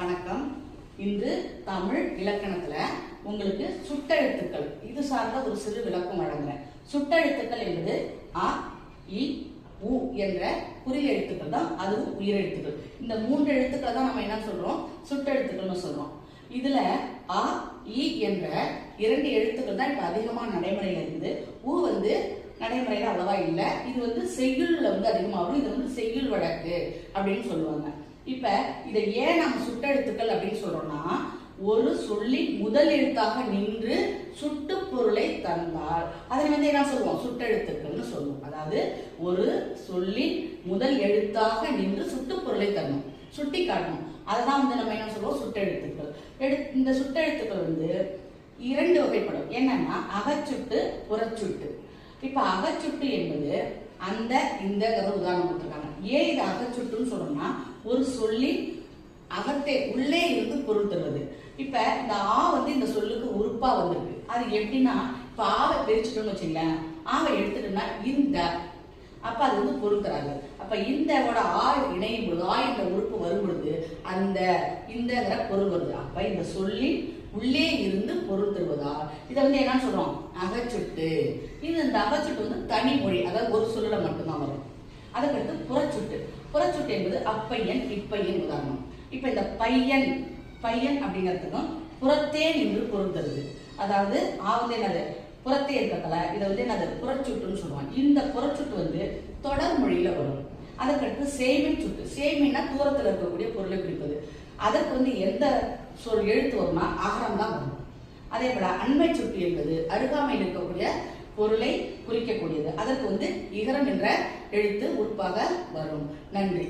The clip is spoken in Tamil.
வணக்கம். இன்று தமிழ் இலக்கணத்துல உங்களுக்கு சுட்டெழுத்துக்கள் இது சார்ந்த ஒரு சிறு விளக்கம் வழங்குறேன். சுட்டெழுத்துக்கள் என்பது அ இ உ என்ற குறில் எழுத்துக்கள் தான் அதுவும் உயிரெழுத்துக்கள். இந்த மூன்று எழுத்துக்களை தான் நம்ம என்ன சொல்றோம்? சுட்டெழுத்துக்கள்னு சொல்றோம். இதுல அ இ என்ற இரண்டு எழுத்துக்கள் தான் இப்ப அதிகமா நடைமுறையில இருக்குது உ வந்து நடைமுறையில அவ்வளவா இல்லை. இது வந்து செய்யுள்ல வந்து அதிகமாகும் இது வந்து செய்யுள் வழக்கு அப்படின்னு சொல்லுவாங்க. இப்ப இதை ஏன் நம்ம சுட்டெழுத்துக்கள் அப்படின்னு சொல்றோம்னா ஒரு சொல்லின் முதல் எழுத்தாக நின்று சுட்டு பொருளை தந்தால். அதை வந்து என்ன சொல்லுவோம்? சுட்டெழுத்துக்கள்னு சொல்லுவோம். அதாவது ஒரு சொல்லின் முதல் எழுத்தாக நின்று சுட்டு பொருளை தரணும். சுட்டி காட்டணும். அதுதான் வந்து நம்ம என்ன சொல்லுவோம்? சுட்டெழுத்துக்கள். எழு இந்த சுட்டெழுத்துக்கள் வந்து இரண்டு வகைப்படும். என்னன்னா அகச்சுட்டு புறச்சுட்டு. இப்ப அகச்சுட்டு என்பது அந்த இந்த உதாரணம் கொடுத்துருக்காங்க. ஏன் இது அகச்சுட்டுன்னு சொல்லணும்னா ஒரு சொல்லின் அகத்தே உள்ளே இருந்து பொருள் தருவது இப்ப இந்த ஆ வந்து இந்த சொல்லுக்கு உறுப்பா வந்திருக்கு. அது எப்படின்னா இப்ப ஆவை பிரிச்சுட்டோம்னு வச்சுங்களேன் ஆவை எடுத்துட்டோம்னா இந்த. அப்ப அது வந்து பொருள் தராது அப்ப இந்தவோட ஆ இணையும் பொழுது ஆ என்ற உறுப்பு வரும் பொழுது அந்த இந்தங்கிற பொருள் வருது. அப்ப இந்த சொல்லி உள்ளே இருந்து பொருள் தருவதா இதை வந்து என்னன்னு சொல்றோம் அகச்சுட்டு. இது இந்த அகச்சுட்டு வந்து தனி மொழி அதாவது ஒரு சொல்லல மட்டும்தான் வரும். அதுக்கடுத்து புறச்சுட்டு. புறச்சுட்டு என்பது அப்பையன் இப்பையன் உதாரணம். இப்ப இந்த பையன் பையன் அப்படிங்கிறதுக்கும் புறத்தே நின்று பொருள் தருது அதாவது ஆவது என்னது? புறத்தே இருக்கல இதை வந்து என்னது? புறச்சுட்டுன்னு சொல்லுவாங்க. இந்த புறச்சுட்டு வந்து தொடர் மொழியில வரும். அதுக்கடுத்து சேமின் சுட்டு. சேமின்னா தூரத்தில் இருக்கக்கூடிய பொருளை குறிப்பது. அதற்கு வந்து எந்த சொல் எழுத்து வரும்னா அகரம் தான் வரும். அதே போல அண்மை சுட்டு என்பது அருகாமையில் இருக்கக்கூடிய பொருளை குறிக்கக்கூடியது. அதற்கு வந்து இகரம் என்ற எழுத்து உறுப்பாக வரும். நன்றி.